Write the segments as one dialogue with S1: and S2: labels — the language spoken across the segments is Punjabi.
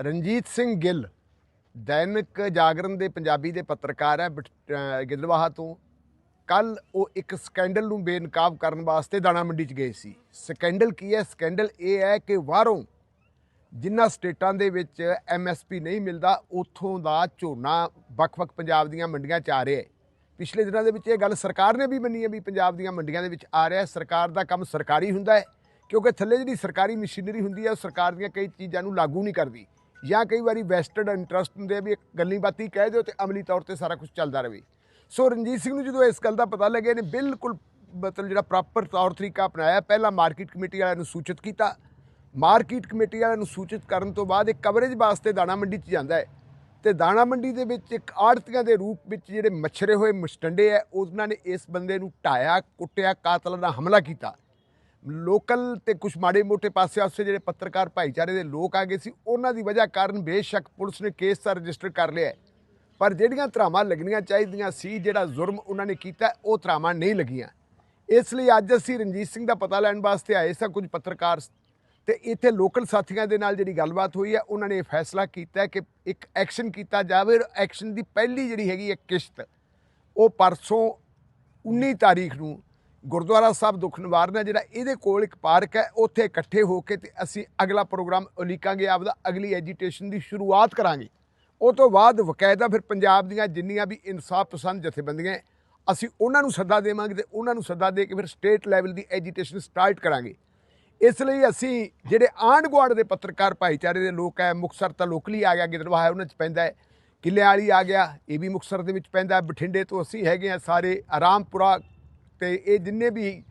S1: ਰਣਜੀਤ ਸਿੰਘ ਗਿੱਲ ਦੈਨਿਕ ਜਾਗਰਣ ਦੇ ਪੰਜਾਬੀ ਦੇ ਪੱਤਰਕਾਰ ਹੈ, ਬਟ- ਅਹ ਤੋਂ। ਕੱਲ ਉਹ ਇੱਕ ਸਕੈਂਡਲ ਨੂੰ ਬੇਨਕਾਬ ਕਰਨ ਵਾਸਤੇ ਦਾਣਾ ਮੰਡੀ 'ਚ ਗਏ ਸੀ। ਸਕੈਂਡਲ ਕੀ ਹੈ? ਸਕੈਂਡਲ ਇਹ ਹੈ ਕਿ ਬਾਹਰੋਂ ਜਿਨ੍ਹਾਂ ਸਟੇਟਾਂ ਦੇ ਵਿੱਚ ਐਮਐਸਪੀ ਨਹੀਂ ਮਿਲਦਾ, ਉੱਥੋਂ ਦਾ ਝੋਨਾ ਵੱਖ-ਵੱਖ ਪੰਜਾਬ ਦੀਆਂ ਮੰਡੀਆਂ 'ਚ ਆ ਰਿਹਾ ਹੈ। ਪਿਛਲੇ ਦਿਨਾਂ ਦੇ ਵਿੱਚ ਇਹ ਗੱਲ ਸਰਕਾਰ ਨੇ ਵੀ ਮੰਨੀ ਹੈ ਵੀ ਪੰਜਾਬ ਦੀਆਂ ਮੰਡੀਆਂ ਦੇ ਵਿੱਚ ਆ ਰਿਹਾ ਹੈ। ਸਰਕਾਰ ਦਾ ਕੰਮ ਸਰਕਾਰੀ ਹੁੰਦਾ ਹੈ, ਕਿਉਂਕਿ ਥੱਲੇ ਜਿਹੜੀ ਸਰਕਾਰੀ ਮਸ਼ੀਨਰੀ ਹੁੰਦੀ ਹੈ, ਉਹ ਸਰਕਾਰ ਦੀਆਂ ਕਈ ਚੀਜ਼ਾਂ ਨੂੰ ਲਾਗੂ ਨਹੀਂ ਕਰਦੀ। ਜਾਂ ਕਈ ਵਾਰੀ ਵੈਸਟਡ ਇੰਟਰਸਟ ਹੁੰਦੇ ਆ ਵੀ ਇੱਕ ਗੱਲੀ ਬਾਤੀ ਕਹਿ ਦਿਓ ਤੇ ਅਮਲੀ ਤੌਰ ਤੇ ਸਾਰਾ ਕੁਝ ਚੱਲਦਾ ਰਹੇ। ਸੋ ਰਣਜੀਤ ਸਿੰਘ ਨੂੰ ਜਦੋਂ ਇਸ ਗੱਲ ਦਾ ਪਤਾ ਲੱਗਿਆ ਨੇ ਬਿਲਕੁਲ ਮਤਲਬ ਜਿਹੜਾ ਪ੍ਰੋਪਰ ਤੌਰ ਤਰੀਕਾ ਅਪਣਾਇਆ। ਪਹਿਲਾਂ ਮਾਰਕੀਟ ਕਮੇਟੀ ਵਾਲਿਆਂ ਨੂੰ ਸੂਚਿਤ ਕੀਤਾ। ਮਾਰਕੀਟ ਕਮੇਟੀ ਵਾਲਿਆਂ ਨੂੰ ਸੂਚਿਤ ਕਰਨ ਤੋਂ ਬਾਅਦ ਇਹ ਕਵਰੇਜ ਵਾਸਤੇ ਦਾਣਾ ਮੰਡੀ 'ਚ ਜਾਂਦਾ ਹੈ। ਤੇ ਦਾਣਾ ਮੰਡੀ ਦੇ ਵਿੱਚ ਇੱਕ ਆੜਤੀਆਂ ਦੇ ਰੂਪ ਵਿੱਚ ਜਿਹੜੇ ਮਛਰੇ ਹੋਏ ਮਸ਼ਟੰਡੇ ਹੈ ਉਹਨਾਂ ਨੇ ਇਸ ਬੰਦੇ ਨੂੰ ਢਾਇਆ ਕੁੱਟਿਆ, ਕਾਤਲ ਦਾ ਹਮਲਾ ਕੀਤਾ। ਲੋਕਲ ਤੇ ਕੁਝ ਮਾੜੇ ਮੋਟੇ ਪਾਸੇ ਆਸੇ ਜਿਹੜੇ ਪੱਤਰਕਾਰ ਭਾਈਚਾਰੇ ਦੇ ਲੋਕ ਆ ਗਏ ਸੀ, ਉਹਨਾਂ ਦੀ ਵਜ੍ਹਾ ਕਾਰਨ ਬੇਸ਼ੱਕ ਪੁਲਿਸ ਨੇ ਕੇਸ ਤਾਂ ਰਜਿਸਟਰ ਕਰ ਲਿਆ ਪਰ ਜਿਹੜੀਆਂ ਧਰਾਵਾਂ ਲੱਗਣੀਆਂ ਚਾਹੀਦੀਆਂ ਸੀ, ਜਿਹੜਾ ਜ਼ੁਰਮ ਉਹਨਾਂ ਨੇ ਕੀਤਾ, ਉਹ ਧਰਾਵਾਂ ਨਹੀਂ ਲੱਗੀਆਂ। ਇਸ ਲਈ ਅੱਜ ਅਸੀਂ ਰਣਜੀਤ ਸਿੰਘ ਦਾ ਪਤਾ ਲੈਣ ਵਾਸਤੇ ਆਏ ਸਾਂ ਕੁਝ ਪੱਤਰਕਾਰ। ਤੇ ਇੱਥੇ ਲੋਕਲ ਸਾਥੀਆਂ ਦੇ ਨਾਲ ਜਿਹੜੀ ਗੱਲਬਾਤ ਹੋਈ ਹੈ, ਉਹਨਾਂ ਨੇ ਇਹ ਫੈਸਲਾ ਕੀਤਾ ਕਿ ਇੱਕ ਐਕਸ਼ਨ ਕੀਤਾ ਜਾਵੇ। ਐਕਸ਼ਨ ਦੀ ਪਹਿਲੀ ਜਿਹੜੀ ਹੈਗੀ ਹੈ ਕਿਸ਼ਤ, ਉਹ ਪਰਸੋਂ 19 ਤਾਰੀਖ ਨੂੰ ਗੁਰਦੁਆਰਾ ਸਾਹਿਬ ਦੁੱਖ ਨਿਵਾਰਨ ਜਿਹੜਾ ਇਹਦੇ ਕੋਲ ਇੱਕ ਪਾਰਕ ਹੈ, ਉੱਥੇ ਇਕੱਠੇ ਹੋ ਕੇ ਤੇ ਅਸੀਂ ਅਗਲਾ ਪ੍ਰੋਗਰਾਮ ਉਲੀਕਾਂਗੇ, ਆਪਦਾ ਅਗਲੀ ਐਜੀਟੇਸ਼ਨ ਦੀ ਸ਼ੁਰੂਆਤ ਕਰਾਂਗੇ। ਉਹ ਤੋਂ ਬਾਅਦ ਵਕਾਇਦਾ ਫਿਰ ਪੰਜਾਬ ਦੀਆਂ ਜਿੰਨੀਆਂ ਵੀ ਇਨਸਾਫ ਪਸੰਦ ਜਥੇਬੰਦੀਆਂ ਅਸੀਂ ਉਹਨਾਂ ਨੂੰ ਸੱਦਾ ਦੇਵਾਂਗੇ ਤੇ ਉਹਨਾਂ ਨੂੰ ਸੱਦਾ ਦੇ ਕੇ ਫਿਰ ਸਟੇਟ ਲੈਵਲ ਦੀ ਐਜੀਟੇਸ਼ਨ ਸਟਾਰਟ ਕਰਾਂਗੇ। ਇਸ ਲਈ ਅਸੀਂ ਜਿਹੜੇ ਆਂਢ ਗੁਆਂਢ ਦੇ ਪੱਤਰਕਾਰ ਭਾਈਚਾਰੇ ਦੇ ਲੋਕ ਹੈ, ਮੁਕਤਸਰ ਤਾਂ ਲੋਕਲੀ ਆ ਗਿਆ, ਗਿੱਦੜਵਾਹਾ ਉਹਨਾਂ 'ਚ ਪੈਂਦਾ ਹੈ ਕਿੱਲਿਆਂ ਵਾਲੀ ਆ ਗਿਆ, ਇਹ ਵੀ ਮੁਕਤਸਰ ਦੇ ਵਿੱਚ ਪੈਂਦਾ ਬਠਿੰਡੇ ਤੋਂ ਅਸੀਂ ਹੈਗੇ ਆ ਸਾਰੇ ਆਰਾਮਪੁਰਾ ਤੇ ਇਹ ਜਿੰਨੇ ਵੀ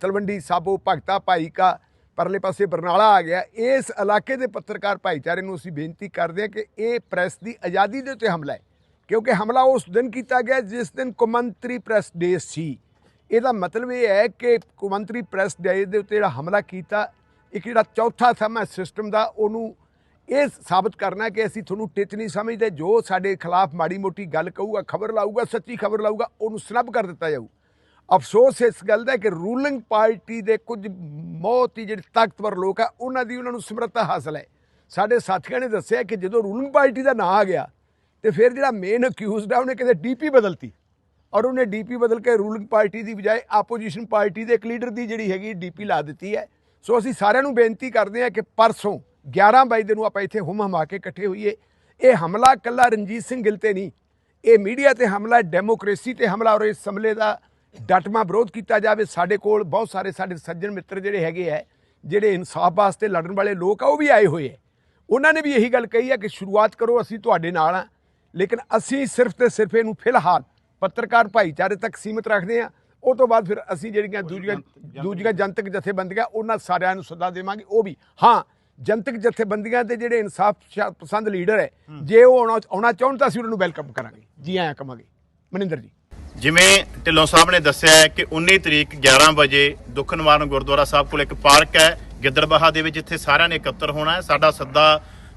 S1: ਤਲਵੰਡੀ ਸਾਬੋ, ਭਗਤਾ ਭਾਈ ਕਾ ਪਰਲੇ ਪਾਸੇ ਬਰਨਾਲਾ ਆ ਗਿਆ, ਇਸ ਇਲਾਕੇ ਦੇ ਪੱਤਰਕਾਰ ਭਾਈਚਾਰੇ ਨੂੰ ਅਸੀਂ ਬੇਨਤੀ ਕਰਦੇ ਹਾਂ ਕਿ ਇਹ ਪ੍ਰੈਸ ਦੀ ਆਜ਼ਾਦੀ ਦੇ ਉੱਤੇ ਹਮਲਾ ਹੈ। ਕਿਉਂਕਿ ਹਮਲਾ ਉਸ ਦਿਨ ਕੀਤਾ ਗਿਆ ਜਿਸ ਦਿਨ ਕੌਮਾਂਤਰੀ ਪ੍ਰੈਸ ਡੇ ਸੀ। ਇਹਦਾ ਮਤਲਬ ਇਹ ਹੈ ਕਿ ਕੌਮਾਂਤਰੀ ਪ੍ਰੈਸ ਡੇ ਦੇ ਉੱਤੇ ਜਿਹੜਾ ਹਮਲਾ ਕੀਤਾ, ਇੱਕ ਜਿਹੜਾ ਚੌਥਾ ਸਮਾਂ ਸਿਸਟਮ ਦਾ, ਉਹਨੂੰ ਇਹ ਸਾਬਤ ਕਰਨਾ ਕਿ ਅਸੀਂ ਤੁਹਾਨੂੰ ਟਿੱਚ ਨਹੀਂ ਸਮਝਦੇ। ਜੋ ਸਾਡੇ ਖਿਲਾਫ ਮਾੜੀ ਮੋਟੀ ਗੱਲ ਕਹੂਗਾ, ਖਬਰ ਲਾਊਗਾ, ਸੱਚੀ ਖਬਰ ਲਾਊਗਾ, ਉਹਨੂੰ ਸਨੱਬ ਕਰ ਦਿੱਤਾ ਜਾਊ। ਅਫਸੋਸ ਇਸ ਗੱਲ ਦਾ ਕਿ ਰੂਲਿੰਗ ਪਾਰਟੀ ਦੇ ਕੁਝ ਬਹੁਤ ਹੀ ਜਿਹੜੇ ਤਾਕਤਵਰ ਲੋਕ ਆ, ਉਹਨਾਂ ਦੀ ਉਹਨਾਂ ਨੂੰ ਸਮਰੱਥਾ ਹਾਸਲ ਹੈ। ਸਾਡੇ ਸਾਥੀਆਂ ਨੇ ਦੱਸਿਆ ਕਿ ਜਦੋਂ ਰੂਲਿੰਗ ਪਾਰਟੀ ਦਾ ਨਾਂ ਆ ਗਿਆ, ਤੇ ਫਿਰ ਜਿਹੜਾ ਮੇਨ ਅਕਿਊਜ਼ਡ ਆ, ਉਹਨੇ ਕਿਤੇ ਡੀਪੀ ਬਦਲਤੀ। ਔਰ ਉਹਨੇ ਡੀਪੀ ਬਦਲ ਕੇ ਰੂਲਿੰਗ ਪਾਰਟੀ ਦੀ ਬਜਾਏ ਆਪੋਜੀਸ਼ਨ ਪਾਰਟੀ ਦੇ ਇੱਕ ਲੀਡਰ ਦੀ ਜਿਹੜੀ ਹੈਗੀ ਡੀਪੀ ਲਾ ਦਿੱਤੀ ਹੈ। ਸੋ ਅਸੀਂ ਸਾਰਿਆਂ ਨੂੰ ਬੇਨਤੀ ਕਰਦੇ ਹਾਂ ਕਿ ਪਰਸੋਂ 11 ਵਜੇ ਨੂੰ ਆਪਾਂ ਇੱਥੇ ਹੁਮ ਹਮਾ ਕੇ ਇਕੱਠੇ ਹੋਈਏ। ਇਹ ਹਮਲਾ ਕੱਲਾ ਰਣਜੀਤ ਸਿੰਘ ਗਿੱਲ ਤੇ ਨਹੀਂ, ਇਹ ਮੀਡੀਆ ਤੇ ਹਮਲਾ ਡੈਮੋਕ੍ਰੇਸੀ ਤੇ ਹਮਲਾ ਔਰ ਇਸ ਹਮਲੇ ਦਾ ਡਟਮਾ ਵਿਰੋਧ ਕੀਤਾ ਜਾਵੇ ਸਾਡੇ ਕੋਲ ਬਹੁਤ ਸਾਰੇ ਸਾਡੇ ਸੱਜਣ ਮਿੱਤਰ ਜਿਹੜੇ ਹੈਗੇ ਹੈ ਜਿਹੜੇ ਇਨਸਾਫ ਵਾਸਤੇ ਲੜਨ ਵਾਲੇ ਲੋਕ ਆ ਉਹ ਵੀ ਆਏ ਹੋਏ ਹੈ ਉਹਨਾਂ ਨੇ ਵੀ ਇਹੀ ਗੱਲ ਕਹੀ ਹੈ ਕਿ ਸ਼ੁਰੂਆਤ ਕਰੋ ਅਸੀਂ ਤੁਹਾਡੇ ਨਾਲ ਆ। ਲੇਕਿਨ ਅਸੀਂ ਸਿਰਫ ਤੇ ਸਿਰਫ ਇਹਨੂੰ ਫਿਲਹਾਲ ਪੱਤਰਕਾਰ ਭਾਈਚਾਰੇ ਤੱਕ ਸੀਮਿਤ ਰੱਖਦੇ ਆ। ਉਹ ਤੋਂ ਬਾਅਦ ਫਿਰ ਅਸੀਂ ਜਿਹੜੀਆਂ ਦੂਜੀਆਂ ਦੂਜੀਆਂ ਜਨਤਕ ਜਥੇਬੰਦੀਆਂ ਉਹਨਾਂ ਸਾਰਿਆਂ ਨੂੰ ਸੱਦਾ ਦੇਵਾਂਗੇ। ਉਹ ਵੀ ਹਾਂ ਜਨਤਕ ਜਥੇਬੰਦੀਆਂ ਦੇ ਜਿਹੜੇ ਇਨਸਾਫ ਪਸੰਦ ਲੀਡਰ ਹੈ ਜੇ ਉਹ ਆਉਣਾ ਚਾਹੁਣ ਤਾਂ ਅਸੀਂ ਉਹਨਾਂ ਨੂੰ ਵੈਲਕਮ ਕਰਾਂਗੇ। ਜੀ ਆਇਆਂ ਕਵਾਂਗੇ ਮਨਿੰਦਰ ਜੀ।
S2: ਜਿਵੇਂ ਢਿੱਲੋਂ ਸਾਹਿਬ ਨੇ ਦੱਸਿਆ ਹੈ ਕਿ 19 ਤਰੀਕ 11 ਵਜੇ ਦੁੱਖ ਨਿਵਾਰਨ ਗੁਰਦੁਆਰਾ ਸਾਹਿਬ ਕੋਲ ਇੱਕ ਪਾਰਕ ਹੈ, ਗਿੱਦੜਬਾਹਾ ਦੇ ਵਿੱਚ ਜਿੱਥੇ ਸਾਰਿਆਂ ਨੇ ਇਕੱਤਰ ਹੋਣਾ ਹੈ। ਸਾਡਾ ਸੱਦਾ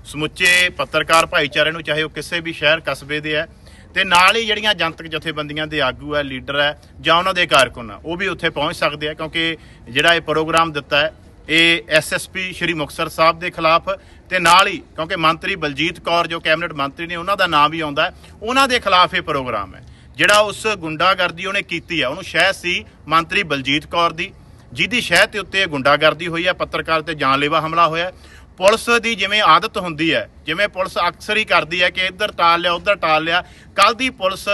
S2: ਸਮੁੱਚੇ ਪੱਤਰਕਾਰ ਭਾਈਚਾਰੇ ਨੂੰ, ਚਾਹੇ ਉਹ ਕਿਸੇ ਵੀ ਸ਼ਹਿਰ, ਕਸਬੇ ਦੇ ਹੈ। ਤੇ ਨਾਲ ਹੀ ਜਿਹੜੀਆਂ ਜਨਤਕ ਜਥੇਬੰਦੀਆਂ ਦੇ ਆਗੂ ਹੈ, ਲੀਡਰ ਹੈ, ਜਾਂ ਉਹਨਾਂ ਦੇ ਕਾਰਕੁਨ ਆ ਉਹ ਵੀ ਉੱਥੇ ਪਹੁੰਚ ਸਕਦੇ ਆ ਕਿਉਂਕਿ ਜਿਹੜਾ ਇਹ ਪ੍ਰੋਗਰਾਮ ਦਿੱਤਾ ਹੈ, ਇਹ ਐਸਐਸਪੀ ਸ਼੍ਰੀ ਮੁਕਤਸਰ ਸਾਹਿਬ ਦੇ ਖਿਲਾਫ ਤੇ ਨਾਲ ਹੀ ਕਿਉਂਕਿ ਮੰਤਰੀ ਬਲਜੀਤ ਕੌਰ, ਜੋ ਕੈਬਨਿਟ ਮੰਤਰੀ ਨੇ, ਉਹਨਾਂ ਦਾ ਨਾਮ ਵੀ ਆਉਂਦਾ ਉਹਨਾਂ ਦੇ ਖਿਲਾਫ ਇਹ ਪ੍ਰੋਗਰਾਮ ਹੈ। ਜਿਹੜਾ ਉਸ ਗੁੰਡਾਗਰਦੀ ਉਹਨੇ ਕੀਤੀ ਹੈ ਉਹਨੂੰ ਸ਼ਹਿ ਸੀ ਮੰਤਰੀ ਬਲਜੀਤ ਕੌਰ ਦੀ। ਜਿਹਦੀ ਸ਼ਹਿ ਤੇ ਉੱਤੇ ਗੁੰਡਾਗਰਦੀ ਹੋਈ ਹੈ ਪੱਤਰਕਾਰ ਤੇ ਜਾਨਲੇਵਾ ਹਮਲਾ ਹੋਇਆ। ਪੁਲਿਸ ਦੀ ਜਿਵੇਂ ਆਦਤ ਹੁੰਦੀ ਹੈ, ਜਿਵੇਂ ਪੁਲਿਸ ਅਕਸਰ ਹੀ ਕਰਦੀ ਹੈ ਕਿ ਇੱਧਰ ਟਾਲ ਲਿਆ, ਉੱਧਰ ਟਾਲ ਲਿਆ ਕੱਲ ਦੀ ਪੁਲਿਸ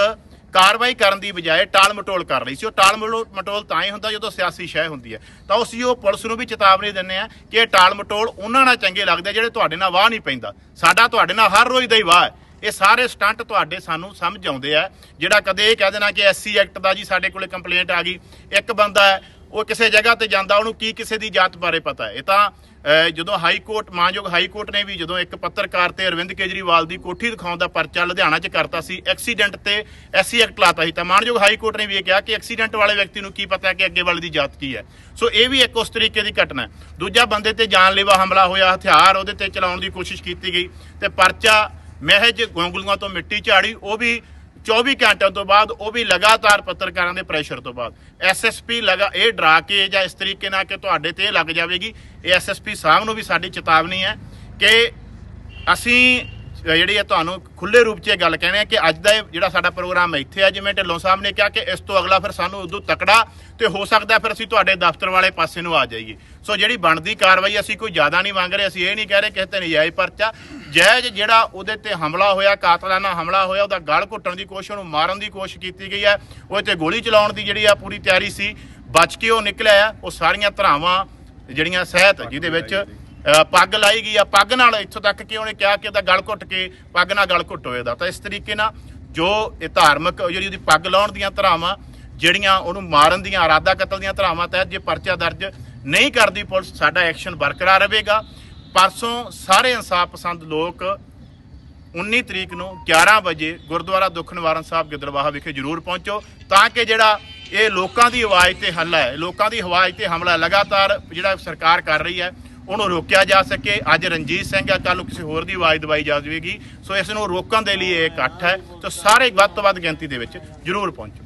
S2: ਕਾਰਵਾਈ ਕਰਨ ਦੀ ਬਜਾਏ ਟਾਲ ਮਟੋਲ ਕਰ ਰਹੀ ਸੀ। ਉਹ ਟਾਲ ਮਟੋਲ ਮਟੋਲ ਤਾਂ ਹੀ ਹੁੰਦਾ ਜਦੋਂ ਸਿਆਸੀ ਸ਼ਹਿ ਹੁੰਦੀ ਹੈ। ਤਾਂ ਅਸੀਂ ਉਹ ਪੁਲਿਸ ਨੂੰ ਵੀ ਚੇਤਾਵਨੀ ਦਿੰਦੇ ਆ ਕਿ ਇਹ ਟਾਲ ਮਟੋਲ ਉਹਨਾਂ ਨਾਲ ਚੰਗੇ ਲੱਗਦੇ ਆ, ਜਿਹੜੇ ਤੁਹਾਡੇ ਨਾਲ ਵਾਹ ਨਹੀਂ ਪੈਂਦਾ। ਸਾਡਾ ਤੁਹਾਡੇ ਨਾਲ ਹਰ ਰੋਜ਼ ਦਾ ਹੀ ਵਾਹ ਹੈ। ਇਹ ਸਾਰੇ ਸਟੰਟ ਤੁਹਾਡੇ ਸਾਨੂੰ ਸਮਝ ਆਉਂਦੇ ਆ। ਜਿਹੜਾ ਕਦੇ ਇਹ ਕਹਿ ਦੇਣਾ ਕਿ ਐਸਸੀ ਐਕਟ ਦਾ ਜੀ ਸਾਡੇ ਕੋਲੇ ਕੰਪਲੇਂਟ ਆ ਗਈ, ਇੱਕ ਬੰਦਾ ਹੈ, ਉਹ ਕਿਸੇ ਜਗ੍ਹਾ ਤੇ ਜਾਂਦਾ, ਉਹਨੂੰ ਕੀ ਕਿਸੇ ਦੀ ਜਾਤ ਬਾਰੇ ਪਤਾ ਹੈ। ਇਹ ਤਾਂ ਜਦੋਂ ਹਾਈ ਕੋਰਟ, ਮਾਨਯੋਗ ਹਾਈ ਕੋਰਟ ਨੇ ਵੀ ਜਦੋਂ ਇੱਕ ਪੱਤਰਕਾਰ ਤੇ ਅਰਵਿੰਦ ਕੇਜਰੀਵਾਲ ਦੀ ਕੋਠੀ ਦਿਖਾਉਣ ਦਾ ਪਰਚਾ ਲੁਧਿਆਣਾ 'ਚ ਕਰਤਾ ਸੀ, ਐਕਸੀਡੈਂਟ ਤੇ ਐਸਸੀ ਐਕਟ ਲਾਤਾ ਸੀ, ਤਾਂ ਮਾਨਯੋਗ ਹਾਈ ਕੋਰਟ ਨੇ ਵੀ ਇਹ ਕਿਹਾ ਕਿ ਐਕਸੀਡੈਂਟ ਵਾਲੇ ਵਿਅਕਤੀ ਨੂੰ ਕੀ ਪਤਾ ਕਿ ਅੱਗੇ ਵਾਲੇ ਦੀ ਜਾਤ ਕੀ ਹੈ। ਸੋ ਇਹ ਵੀ ਇੱਕ ਉਸ ਤਰੀਕੇ ਦੀ ਘਟਨਾ ਦੂਜਾ ਬੰਦੇ ਤੇ ਜਾਨਲੇਵਾ ਹਮਲਾ ਹੋਇਆ, ਹਥਿਆਰ ਉਹਦੇ ਤੇ ਚਲਾਉਣ ਦੀ ਕੋਸ਼ਿਸ਼ ਕੀਤੀ ਗਈ ਤੇ ਪਰਚਾ ਮਹਿਜ ਗੋਂਗਲੂਆਂ ਤੋਂ ਮਿੱਟੀ ਝਾੜੀ, ਉਹ ਵੀ 24 ਘੰਟਿਆਂ ਤੋਂ ਬਾਅਦ, ਉਹ ਵੀ ਲਗਾਤਾਰ ਪੱਤਰਕਾਰਾਂ ਦੇ ਪ੍ਰੈਸ਼ਰ ਤੋਂ ਬਾਅਦ। ਐਸਐਸਪੀ ਲਗਾ, ਇਹ ਡਰਾ ਕੇ ਜਾਂ ਇਸ ਤਰੀਕੇ ਨਾਲ ਕਿ ਤੁਹਾਡੇ ਤੇ ਇਹ ਲੱਗ ਜਾਵੇਗੀ। ਇਹ ਐਸਐਸਪੀ ਸਾਹਿਬ ਨੂੰ ਵੀ ਸਾਡੀ ਚੇਤਾਵਨੀ ਹੈ ਕਿ ਅਸੀਂ ਜਿਹੜੀ ਹੈ ਤੁਹਾਨੂੰ ਖੁੱਲੇ ਰੂਪ 'ਚ ਇਹ ਗੱਲ ਕਹਿੰਦੇ ਆ ਕਿ ਅੱਜ ਦਾ ਇਹ ਜਿਹੜਾ ਸਾਡਾ ਪ੍ਰੋਗਰਾਮ ਇੱਥੇ ਆ ਜਿਵੇਂ ਢਿੱਲੋਂ ਸਾਹਿਬ ਨੇ ਕਿਹਾ ਕਿ ਇਸ ਤੋਂ ਅਗਲਾ ਫਿਰ ਸਾਨੂੰ ਉਦੋਂ ਤਕੜਾ ਤੇ ਹੋ ਸਕਦਾ ਫਿਰ ਅਸੀਂ ਤੁਹਾਡੇ ਦਫ਼ਤਰ ਵਾਲੇ ਪਾਸੇ ਨੂੰ ਆ ਜਾਈਏ। ਸੋ ਜਿਹੜੀ ਬਣਦੀ ਕਾਰਵਾਈ ਅਸੀਂ ਕੋਈ ਜ਼ਿਆਦਾ ਨਹੀਂ ਮੰਗ ਰਹੇ, ਅਸੀਂ ਇਹ ਨਹੀਂ ਕਹਿ ਰਹੇ ਕਿਸੇ ਤੇ ਨਜਾਇਜ਼ ਪਰਚਾ। ਜਾਇਜ਼ ਜਿਹੜਾ ਉਹਦੇ ਤੇ ਹਮਲਾ ਹੋਇਆ, ਕਾਤਲਾਨਾ ਹਮਲਾ ਹੋਇਆ, ਉਹਦਾ ਗਲ ਘੁੱਟਣ ਦੀ ਕੋਸ਼ਿਸ਼, ਉਹਨੂੰ ਮਾਰਨ ਦੀ ਕੋਸ਼ਿਸ਼ ਕੀਤੀ ਗਈ ਹੈ। ਉਹ ਤੇ ਗੋਲੀ ਚਲਾਉਣ ਦੀ ਜਿਹੜੀ ਆ ਪੂਰੀ ਤਿਆਰੀ ਸੀ, ਬਚ ਕੇ ਉਹ ਨਿਕਲਿਆ ਆ। ਉਹ ਸਾਰੀਆਂ ਧਰਾਵਾਂ ਜਿਹੜੀਆਂ ਸਹਿਤ, ਜਿਹਦੇ ਵਿੱਚ ਪੱਗ ਲਾਈ ਗਈ ਆ, ਪੱਗ ਨਾਲ ਇੱਥੋਂ ਤੱਕ ਕਿ ਉਹਨੇ ਕਿਹਾ ਕਿ ਉਹਦਾ ਗਲ ਘੁੱਟ ਕੇ ਪੱਗ ਨਾਲ ਗਲ ਘੁੱਟ ਹੋਏਦਾ ਤਾਂ ਇਸ ਤਰੀਕੇ ਨਾਲ ਜੋ ਇਹ ਧਾਰਮਿਕ ਜਿਹੜੀ ਉਹਦੀ ਪੱਗ ਲਾਉਣ ਦੀਆਂ ਧਰਾਵਾਂ, ਜਿਹੜੀਆਂ ਉਹਨੂੰ ਮਾਰਨ ਦੀਆਂ ਇਰਾਦਾ ਕਤਲ ਦੀਆਂ ਧਰਾਵਾਂ ਤਹਿਤ ਜੇ ਪਰਚਾ ਦਰਜ ਨਹੀਂ ਕਰਦੀ ਪੁਲਿਸ, ਸਾਡਾ ਐਕਸ਼ਨ ਬਰਕਰਾਰ ਰਹੇਗਾ। ਪਰਸੋਂ ਸਾਰੇ ਇਨਸਾਫ ਪਸੰਦ ਲੋਕ 19 ਤਰੀਕ ਨੂੰ 11 ਵਜੇ ਗੁਰਦੁਆਰਾ ਦੁੱਖ ਨਿਵਾਰਨ ਸਾਹਿਬ ਗਿੱਦੜਵਾਹਾ ਵਿਖੇ ਜਰੂਰ ਪਹੁੰਚੋ ਤਾਂ ਕਿ ਜਿਹੜਾ ਇਹ ਲੋਕਾਂ ਦੀ ਆਵਾਜ਼ ਤੇ ਹੱਲਾ ਹੈ, ਲੋਕਾਂ ਦੀ ਆਵਾਜ਼ ਤੇ ਹਮਲਾ ਲਗਾਤਾਰ ਜਿਹੜਾ ਸਰਕਾਰ ਕਰ ਰਹੀ ਹੈ ਉਹਨੂੰ ਰੋਕਿਆ ਜਾ ਸਕੇ। ਅੱਜ ਰਣਜੀਤ ਸਿੰਘ ਆ ਕੱਲ ਨੂੰ ਕਿਸੇ ਹੋਰ ਦੀ ਆਵਾਜ਼ ਦਵਾਈ ਜਾਵੇਗੀ ਸੋ ਇਸ ਨੂੰ ਰੋਕਣ ਦੇ ਲਈ ਇਹ ਇਕੱਠ ਹੈ। ਸੋ ਸਾਰੇ ਵੱਧ ਤੋਂ ਵੱਧ ਗਿਣਤੀ ਦੇ ਵਿੱਚ ਜਰੂਰ ਪਹੁੰਚੋ।